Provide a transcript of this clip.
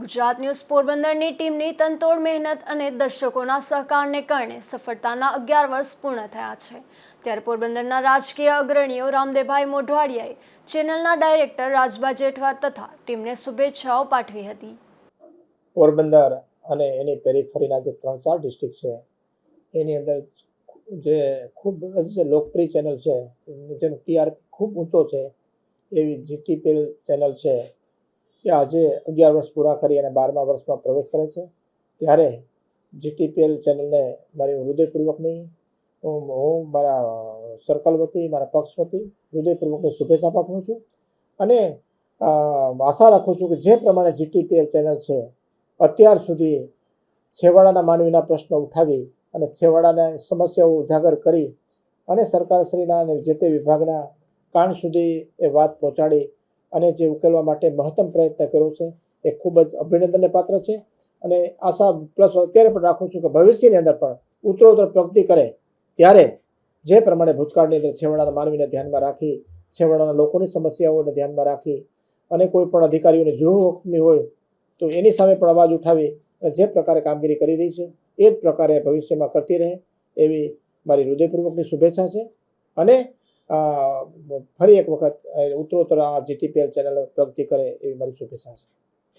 Gujarat news પોરબંદરની ટીમની તનતોડ મહેનત અને દર્શકોના સહકારને કારણે સફળતાના અગિયાર વર્ષ પૂર્ણ થયા છે. ત્યારે પોરબંદરના રાજકીય અગ્રણીઓ રામદેભાઈ મોઢવાડિયાએ ચેનલના ડાયરેક્ટર રાજબા જેઠવા તથા ટીમને શુભેચ્છાઓ પાઠવી હતી. પોરબંદર અને એની પેરીફરીના જે ત્રણ ચાર ડિસ્ટ્રિક્ટ છે, એની અંદર જે ખૂબ જ લોકપ્રિય ચેનલ છે, જેનો ટીઆરપી ખૂબ ઊંચો છે, એવી જીટીપીએલ ચેનલ છે એ આજે અગિયાર વર્ષ પૂરા કરી અને બારમા વર્ષમાં પ્રવેશ કરે છે. ત્યારે જીટીપીએલ ચેનલને મારી હૃદયપૂર્વકની હું મારા સર્કલ વતી, મારા પક્ષ વતી હૃદયપૂર્વકની શુભેચ્છા પાઠવું છું. અને આશા રાખું છું કે જે પ્રમાણે જીટીપીએલ ચેનલ છે, અત્યાર સુધી છેવાડાના માનવીના પ્રશ્નો ઉઠાવી અને છેવાડાને સમસ્યાઓ ઉજાગર કરી અને સરકારશ્રીના અને જે તે વિભાગના કાન સુધી એ વાત પહોંચાડી અને જે ઉકેલવા માટે મહત્તમ પ્રયત્ન કર્યો છે, એ ખૂબ જ અભિનંદનને પાત્ર છે. અને આશા પ્લસ અત્યારે પણ રાખું છું કે ભવિષ્યની અંદર પણ ઉત્તરોત્તર પ્રગતિ કરે ત્યારે જે પ્રમાણે ભૂતકાળની અંદર છેવાડાના માનવીને ધ્યાનમાં રાખી છેવાડાના લોકોની સમસ્યાઓને ધ્યાનમાં રાખી અને કોઈ પણ અધિકારીઓને જો હુકમી હોય તો એની સામે પણ અવાજ ઉઠાવી અને જે પ્રકારે કામગીરી કરી રહી છે, એ જ પ્રકારે ભવિષ્યમાં કરતી રહે એવી મારી હૃદયપૂર્વકની શુભેચ્છા છે. અને ફરી એક વખત ઉત્તરોત્તર આ જીટીપીએલ ચેનલ પ્રગતિ કરે એવી મારી શુભેચ્છા છે.